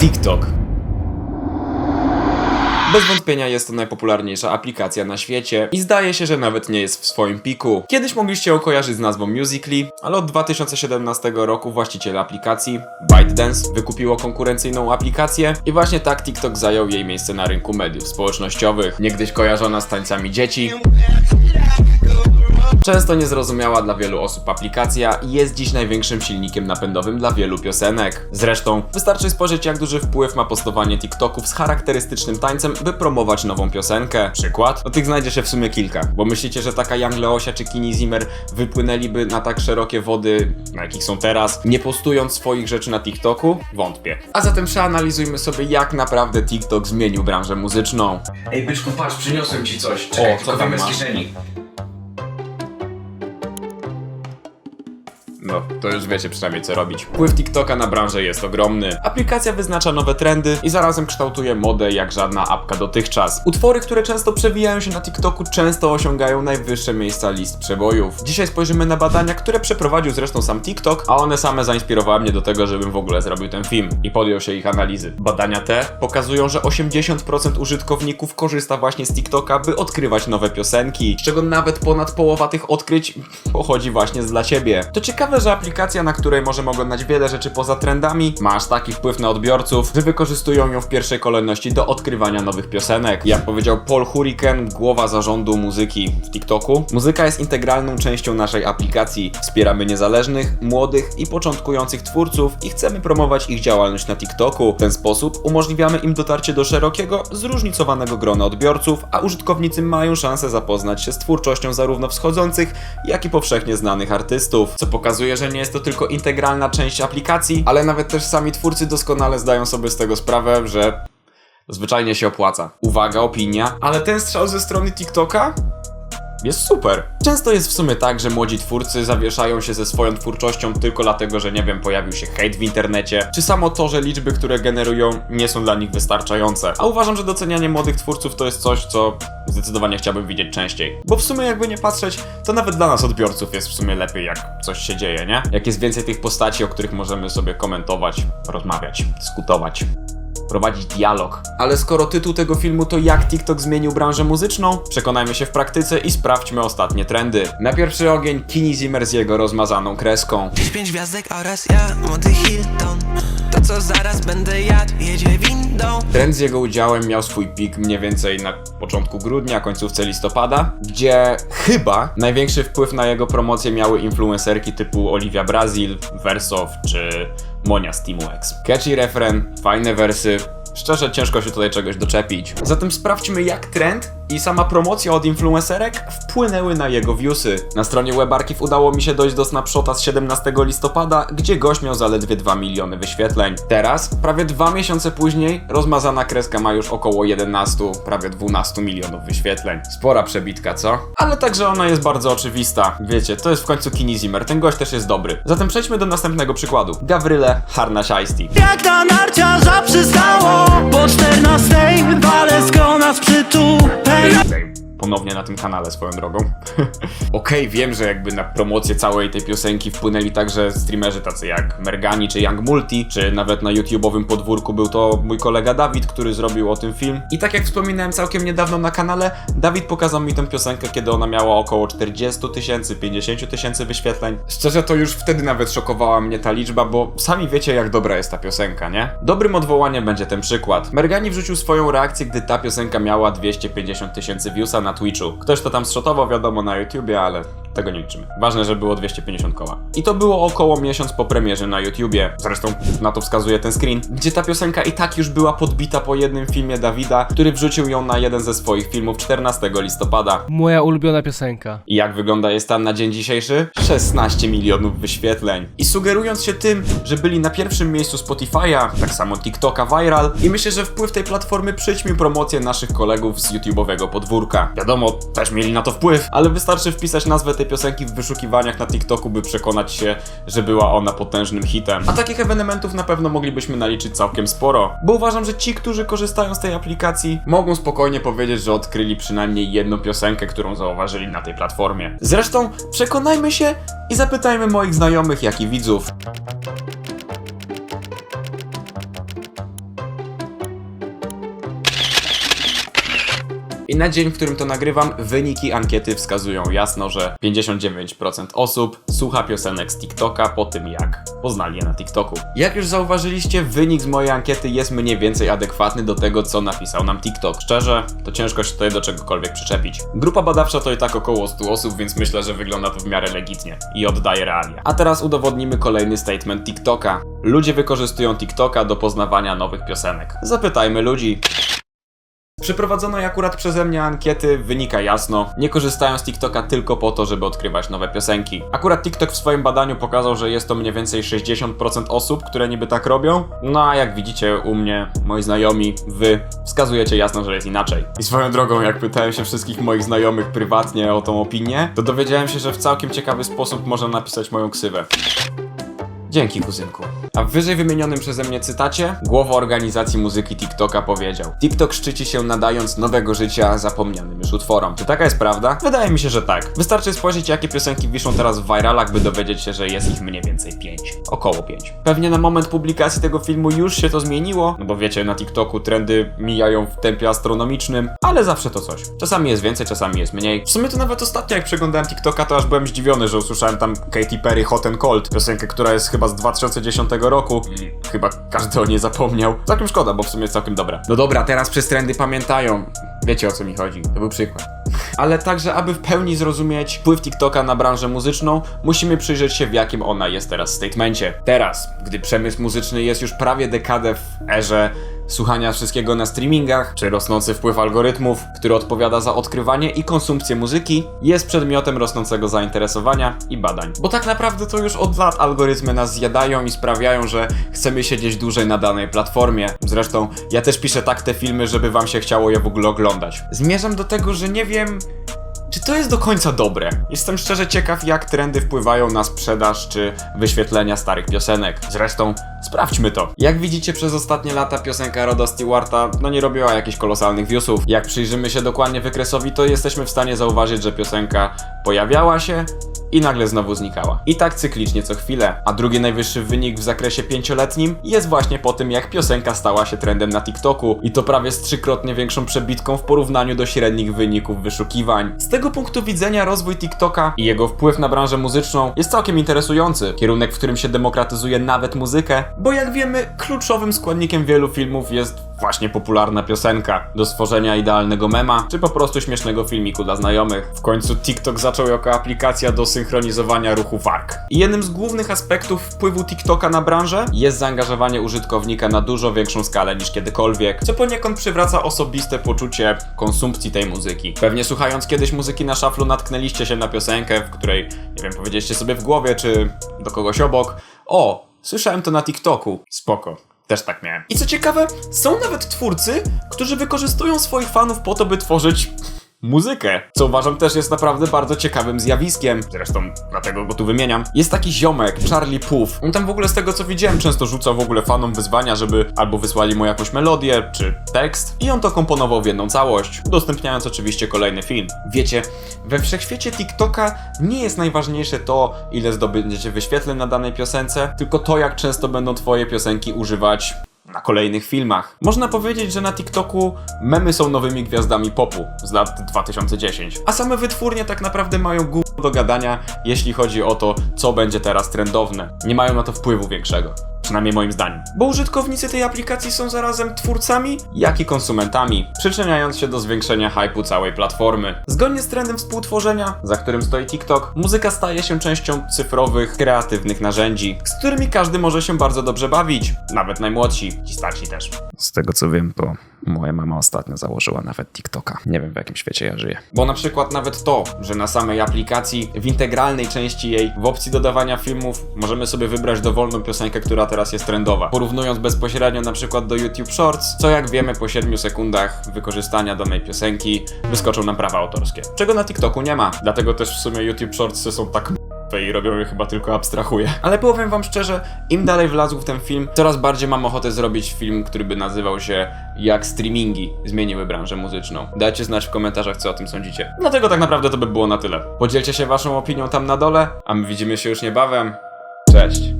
TikTok. Bez wątpienia jest to najpopularniejsza aplikacja na świecie i zdaje się, że nawet nie jest w swoim piku. Kiedyś mogliście ją kojarzyć z nazwą Musical.ly, ale od 2017 roku właściciel aplikacji, ByteDance, wykupiło konkurencyjną aplikację i właśnie tak TikTok zajął jej miejsce na rynku mediów społecznościowych. Niegdyś kojarzona z tańcami dzieci, Często niezrozumiała dla wielu osób aplikacja jest dziś największym silnikiem napędowym dla wielu piosenek. Zresztą wystarczy spojrzeć jak duży wpływ ma postowanie TikToków z charakterystycznym tańcem, by promować nową piosenkę. Przykład? No tych znajdzie się w sumie kilka. Bo myślicie, że taka Young Leosia czy Kini Zimmer wypłynęliby na tak szerokie wody, na jakich są teraz, nie postując swoich rzeczy na TikToku? Wątpię. A zatem przeanalizujmy sobie jak naprawdę TikTok zmienił branżę muzyczną. Ej, byczku, patrz, przyniosłem ci coś. Czekaj, O, co tam z kieszeni. No, to już wiecie przynajmniej co robić. Wpływ TikToka na branżę jest ogromny. Aplikacja wyznacza nowe trendy i zarazem kształtuje modę jak żadna apka dotychczas. Utwory, które często przewijają się na TikToku, często osiągają najwyższe miejsca list przebojów. Dzisiaj spojrzymy na badania, które przeprowadził zresztą sam TikTok, a one same zainspirowały mnie do tego, żebym w ogóle zrobił ten film i podjął się ich analizy. Badania te pokazują, że 80% użytkowników korzysta właśnie z TikToka, by odkrywać nowe piosenki, z czego nawet ponad połowa tych odkryć pochodzi właśnie z dla ciebie. To ciekawe, że aplikacja, na której możemy oglądać wiele rzeczy poza trendami, ma aż taki wpływ na odbiorców, że wykorzystują ją w pierwszej kolejności do odkrywania nowych piosenek. Jak powiedział Paul Hurricane, głowa zarządu muzyki w TikToku, muzyka jest integralną częścią naszej aplikacji. Wspieramy niezależnych, młodych i początkujących twórców i chcemy promować ich działalność na TikToku. W ten sposób umożliwiamy im dotarcie do szerokiego, zróżnicowanego grona odbiorców, a użytkownicy mają szansę zapoznać się z twórczością zarówno wschodzących, jak i powszechnie znanych artystów. Co pokazuje, że nie jest to tylko integralna część aplikacji, ale nawet też sami twórcy doskonale zdają sobie z tego sprawę, że zwyczajnie się opłaca. Uwaga, opinia, ale ten strzał ze strony TikToka jest super. Często jest w sumie tak, że młodzi twórcy zawieszają się ze swoją twórczością tylko dlatego, że nie wiem, pojawił się hejt w internecie, czy samo to, że liczby, które generują, nie są dla nich wystarczające. A uważam, że docenianie młodych twórców to jest coś, co zdecydowanie chciałbym widzieć częściej. Bo w sumie jakby nie patrzeć, to nawet dla nas odbiorców jest w sumie lepiej, jak coś się dzieje, nie? Jak jest więcej tych postaci, o których możemy sobie komentować, rozmawiać, dyskutować prowadzić dialog. Ale skoro tytuł tego filmu to jak TikTok zmienił branżę muzyczną, przekonajmy się w praktyce i sprawdźmy ostatnie trendy. Na pierwszy ogień Kini Zimmer z jego rozmazaną kreską. Gwiazdek oraz ja, młody Hilton Co zaraz będę jadł, jedzie windą Trend z jego udziałem miał swój pik mniej więcej na początku grudnia, końcówce listopada, gdzie chyba największy wpływ na jego promocję miały influencerki typu Olivia Brazil, Versow czy Monia z Teamu X. Catchy refren, fajne wersy, Szczerze ciężko się tutaj czegoś doczepić. Zatem sprawdźmy jak trend i sama promocja od influencerek wpłynęły na jego viewsy. Na stronie Webarchive udało mi się dojść do snapshota z 17 listopada, gdzie gość miał zaledwie 2 miliony wyświetleń. Teraz, prawie dwa miesiące później, rozmazana kreska ma już około 11, prawie 12 milionów wyświetleń. Spora przebitka, co? Ale także ona jest bardzo oczywista. Wiecie, to jest w końcu Kini Zimmer, ten gość też jest dobry. Zatem przejdźmy do następnego przykładu. Gawryle Harnaś Ice Jak na narciarza przystało Po czternastej Walesko nas Bye. Ponownie na tym kanale swoją drogą. Okej, wiem, że jakby na promocję całej tej piosenki wpłynęli także streamerzy tacy jak Mergani czy Young Multi, czy nawet na YouTube'owym podwórku był to mój kolega Dawid, który zrobił o tym film. I tak jak wspominałem całkiem niedawno na kanale, Dawid pokazał mi tę piosenkę, kiedy ona miała około 40 tysięcy, 50 tysięcy wyświetleń. Szczerze to już wtedy nawet szokowała mnie ta liczba, bo sami wiecie jak dobra jest ta piosenka, nie? Dobrym odwołaniem będzie ten przykład. Mergani wrzucił swoją reakcję, gdy ta piosenka miała 250 tysięcy viewsa na Twitchu. Ktoś to tam zszotował, wiadomo, na YouTubie, ale tego nie liczymy. Ważne, że było 250 koła. I to było około miesiąc po premierze na YouTubie. Zresztą na to wskazuje ten screen, gdzie ta piosenka i tak już była podbita po jednym filmie Dawida, który wrzucił ją na jeden ze swoich filmów 14 listopada. Moja ulubiona piosenka. I jak wygląda jest tam na dzień dzisiejszy? 16 milionów wyświetleń. I sugerując się tym, że byli na pierwszym miejscu Spotify'a, tak samo TikToka Viral, i myślę, że wpływ tej platformy przyćmił promocję naszych kolegów z YouTube'owego podwórka. Wiadomo, też mieli na to wpływ, ale wystarczy wpisać nazwę tej piosenki w wyszukiwaniach na TikToku, by przekonać się, że była ona potężnym hitem. A takich ewenementów na pewno moglibyśmy naliczyć całkiem sporo, bo uważam, że ci, którzy korzystają z tej aplikacji, mogą spokojnie powiedzieć, że odkryli przynajmniej jedną piosenkę, którą zauważyli na tej platformie. Zresztą przekonajmy się i zapytajmy moich znajomych, jak i widzów. I na dzień, w którym to nagrywam, wyniki ankiety wskazują jasno, że 59% osób słucha piosenek z TikToka po tym, jak poznali je na TikToku. Jak już zauważyliście, wynik z mojej ankiety jest mniej więcej adekwatny do tego, co napisał nam TikTok. Szczerze, to ciężko się tutaj do czegokolwiek przyczepić. Grupa badawcza to i tak około 100 osób, więc myślę, że wygląda to w miarę legitnie i oddaje realia. A teraz udowodnimy kolejny statement TikToka. Ludzie wykorzystują TikToka do poznawania nowych piosenek. Zapytajmy ludzi. Z Przeprowadzonej akurat przeze mnie ankiety wynika jasno, nie korzystają z TikToka tylko po to, żeby odkrywać nowe piosenki. Akurat TikTok w swoim badaniu pokazał, że jest to mniej więcej 60% osób, które niby tak robią, no a jak widzicie u mnie, moi znajomi, wy wskazujecie jasno, że jest inaczej. I swoją drogą, jak pytałem się wszystkich moich znajomych prywatnie o tą opinię, to dowiedziałem się, że w całkiem ciekawy sposób można napisać moją ksywę. Dzięki, kuzynku. A w wyżej wymienionym przeze mnie cytacie, głowa organizacji muzyki TikToka powiedział: TikTok szczyci się nadając nowego życia zapomnianym już utworom. Czy taka jest prawda? Wydaje mi się, że tak. Wystarczy spojrzeć, jakie piosenki wiszą teraz w viralach, by dowiedzieć się, że jest ich mniej więcej 5. Około 5. Pewnie na moment publikacji tego filmu już się to zmieniło, no bo wiecie, na TikToku trendy mijają w tempie astronomicznym, ale zawsze to coś. Czasami jest więcej, czasami jest mniej. W sumie to nawet ostatnio, jak przeglądałem TikToka, to aż byłem zdziwiony, że usłyszałem tam Katy Perry Hot and Cold, piosenkę, która jest chyba z 2010 roku chyba każdy o niej zapomniał. Całkiem szkoda, bo w sumie jest całkiem dobra. No dobra, teraz przez trendy pamiętają. Wiecie o co mi chodzi. To był przykład. Ale także, aby w pełni zrozumieć wpływ TikToka na branżę muzyczną, musimy przyjrzeć się w jakim ona jest teraz statemencie. Teraz, gdy przemysł muzyczny jest już prawie dekadę w erze słuchania wszystkiego na streamingach, czy rosnący wpływ algorytmów, który odpowiada za odkrywanie i konsumpcję muzyki, jest przedmiotem rosnącego zainteresowania i badań. Bo tak naprawdę to już od lat algorytmy nas zjadają i sprawiają, że chcemy siedzieć dłużej na danej platformie. Zresztą ja też piszę tak te filmy, żeby wam się chciało je w ogóle oglądać. Zmierzam do tego, że nie wiem, czy to jest do końca dobre? Jestem szczerze ciekaw, jak trendy wpływają na sprzedaż czy wyświetlenia starych piosenek. Zresztą, sprawdźmy to. Jak widzicie, przez ostatnie lata piosenka Roda Stewarta no nie robiła jakichś kolosalnych viewsów. Jak przyjrzymy się dokładnie wykresowi, to jesteśmy w stanie zauważyć, że piosenka pojawiała się i nagle znowu znikała. I tak cyklicznie co chwilę. A drugi najwyższy wynik w zakresie pięcioletnim jest właśnie po tym, jak piosenka stała się trendem na TikToku i to prawie z trzykrotnie większą przebitką w porównaniu do średnich wyników wyszukiwań. Z tego punktu widzenia rozwój TikToka i jego wpływ na branżę muzyczną jest całkiem interesujący. Kierunek, w którym się demokratyzuje nawet muzykę, bo jak wiemy, kluczowym składnikiem wielu filmów jest właśnie popularna piosenka do stworzenia idealnego mema, czy po prostu śmiesznego filmiku dla znajomych. W końcu TikTok zaczął jako aplikacja do synchronizowania ruchu warg. I jednym z głównych aspektów wpływu TikToka na branżę jest zaangażowanie użytkownika na dużo większą skalę niż kiedykolwiek, co poniekąd przywraca osobiste poczucie konsumpcji tej muzyki. Pewnie słuchając kiedyś muzyki na szaflu natknęliście się na piosenkę, w której, nie wiem, powiedzieliście sobie w głowie, czy do kogoś obok, o, słyszałem to na TikToku, spoko. Też tak miałem. I co ciekawe, są nawet twórcy, którzy wykorzystują swoich fanów po to, by tworzyć muzykę, co uważam też jest naprawdę bardzo ciekawym zjawiskiem. Zresztą dlatego go tu wymieniam. Jest taki ziomek, Charlie Puth. On tam w ogóle z tego co widziałem często rzucał w ogóle fanom wyzwania, żeby albo wysłali mu jakąś melodię, czy tekst i on to komponował w jedną całość, udostępniając oczywiście kolejny film. Wiecie, we wszechświecie TikToka nie jest najważniejsze to, ile zdobędziecie wyświetleń na danej piosence, tylko to, jak często będą twoje piosenki używać na kolejnych filmach. Można powiedzieć, że na TikToku memy są nowymi gwiazdami popu z lat 2010, a same wytwórnie tak naprawdę mają gówno do gadania, jeśli chodzi o to, co będzie teraz trendowne. Nie mają na to wpływu większego. Przynajmniej moim zdaniem. Bo użytkownicy tej aplikacji są zarazem twórcami, jak i konsumentami, przyczyniając się do zwiększenia hypu całej platformy. Zgodnie z trendem współtworzenia, za którym stoi TikTok, muzyka staje się częścią cyfrowych, kreatywnych narzędzi, z którymi każdy może się bardzo dobrze bawić. Nawet najmłodsi, ci starsi też. Z tego co wiem, to moja mama ostatnio założyła nawet TikToka. Nie wiem w jakim świecie ja żyję. Bo na przykład nawet to, że na samej aplikacji, w integralnej części jej, w opcji dodawania filmów, możemy sobie wybrać dowolną piosenkę, która teraz jest trendowa. Porównując bezpośrednio na przykład do YouTube Shorts, co jak wiemy po 7 sekundach wykorzystania danej piosenki wyskoczą nam prawa autorskie. Czego na TikToku nie ma. Dlatego też w sumie YouTube Shortsy są tak i robią je chyba tylko abstrahuje. Ale powiem wam szczerze, im dalej wlazł w ten film, coraz bardziej mam ochotę zrobić film, który by nazywał się Jak streamingi zmieniły branżę muzyczną. Dajcie znać w komentarzach, co o tym sądzicie. Dlatego tak naprawdę to by było na tyle. Podzielcie się waszą opinią tam na dole, a my widzimy się już niebawem. Cześć!